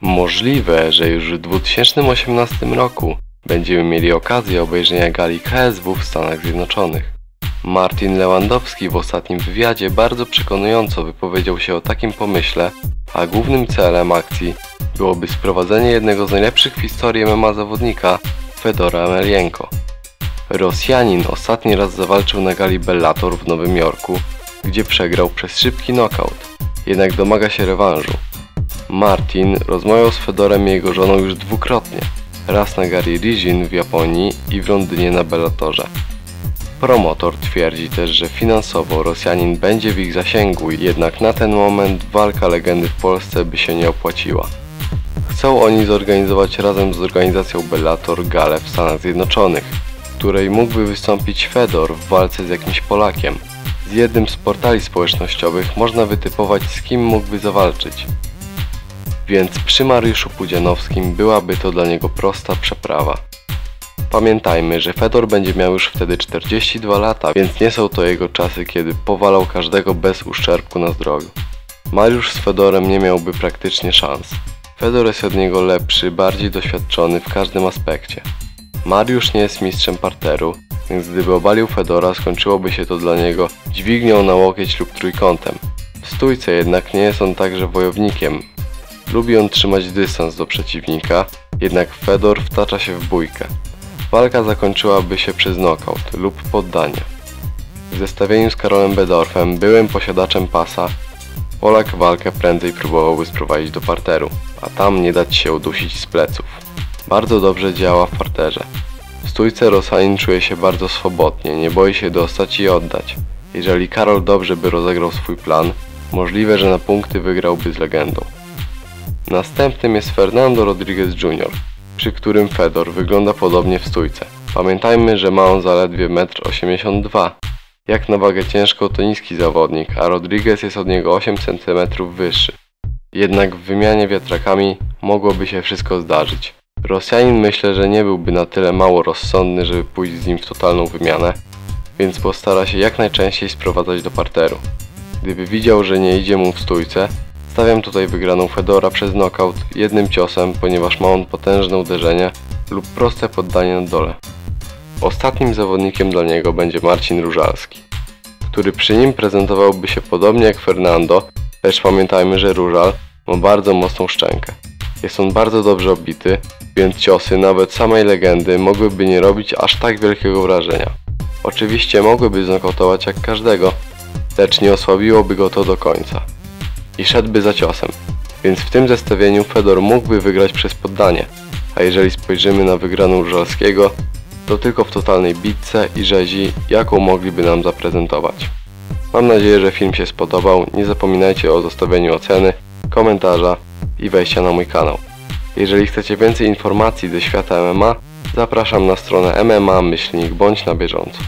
Możliwe, że już w 2018 roku będziemy mieli okazję obejrzenia gali KSW w Stanach Zjednoczonych. Martin Lewandowski w ostatnim wywiadzie bardzo przekonująco wypowiedział się o takim pomyśle, a głównym celem akcji byłoby sprowadzenie jednego z najlepszych w historii MMA zawodnika, Fedora Emelianenko. Rosjanin ostatni raz zawalczył na gali Bellator w Nowym Jorku, gdzie przegrał przez szybki knockout, jednak domaga się rewanżu. Martin rozmawiał z Fedorem i jego żoną już dwukrotnie, raz na gali Rijin w Japonii i w Londynie na Bellatorze. Promotor twierdzi też, że finansowo Rosjanin będzie w ich zasięgu, jednak na ten moment walka legendy w Polsce by się nie opłaciła. Chcą oni zorganizować razem z organizacją Bellator galę w Stanach Zjednoczonych, w której mógłby wystąpić Fedor w walce z jakimś Polakiem. Z jednym z portali społecznościowych można wytypować z kim mógłby zawalczyć. Więc przy Mariuszu Pudzianowskim byłaby to dla niego prosta przeprawa. Pamiętajmy, że Fedor będzie miał już wtedy 42 lata, więc nie są to jego czasy, kiedy powalał każdego bez uszczerbku na zdrowiu. Mariusz z Fedorem nie miałby praktycznie szans. Fedor jest od niego lepszy, bardziej doświadczony w każdym aspekcie. Mariusz nie jest mistrzem parteru, więc gdyby obalił Fedora, skończyłoby się to dla niego dźwignią na łokieć lub trójkątem. W stójce jednak nie jest on także wojownikiem. Lubi on trzymać dystans do przeciwnika, jednak Fedor wtacza się w bójkę. Walka zakończyłaby się przez knockout lub poddanie. W zestawieniu z Karolem Bedorfem, byłym posiadaczem pasa, Polak walkę prędzej próbowałby sprowadzić do parteru, a tam nie dać się udusić z pleców. Bardzo dobrze działa w parterze. W stójce Rosanin czuje się bardzo swobodnie, nie boi się dostać i oddać. Jeżeli Karol dobrze by rozegrał swój plan, możliwe, że na punkty wygrałby z legendą. Następnym jest Fernando Rodriguez Jr., przy którym Fedor wygląda podobnie w stójce. Pamiętajmy, że ma on zaledwie 1,82 m. Jak na wagę ciężką to niski zawodnik, a Rodriguez jest od niego 8 cm wyższy. Jednak w wymianie wiatrakami mogłoby się wszystko zdarzyć. Rosjanin myślę, że nie byłby na tyle mało rozsądny, żeby pójść z nim w totalną wymianę, więc postara się jak najczęściej sprowadzać do parteru. Gdyby widział, że nie idzie mu w stójce, stawiam tutaj wygraną Fedora przez knockout jednym ciosem, ponieważ ma on potężne uderzenie lub proste poddanie na dole. Ostatnim zawodnikiem dla niego będzie Marcin Różalski, który przy nim prezentowałby się podobnie jak Fernando, lecz pamiętajmy, że Różal ma bardzo mocną szczękę. Jest on bardzo dobrze obity, więc ciosy nawet samej legendy mogłyby nie robić aż tak wielkiego wrażenia. Oczywiście mogłyby znokautować jak każdego, lecz nie osłabiłoby go to do końca. I szedłby za ciosem, więc w tym zestawieniu Fedor mógłby wygrać przez poddanie, a jeżeli spojrzymy na wygraną Różalskiego, to tylko w totalnej bitce i rzezi, jaką mogliby nam zaprezentować. Mam nadzieję, że film się spodobał. Nie zapominajcie o zostawieniu oceny, komentarza i wejścia na mój kanał. Jeżeli chcecie więcej informacji ze świata MMA, zapraszam na stronę MMA myślnik bądź na bieżąco.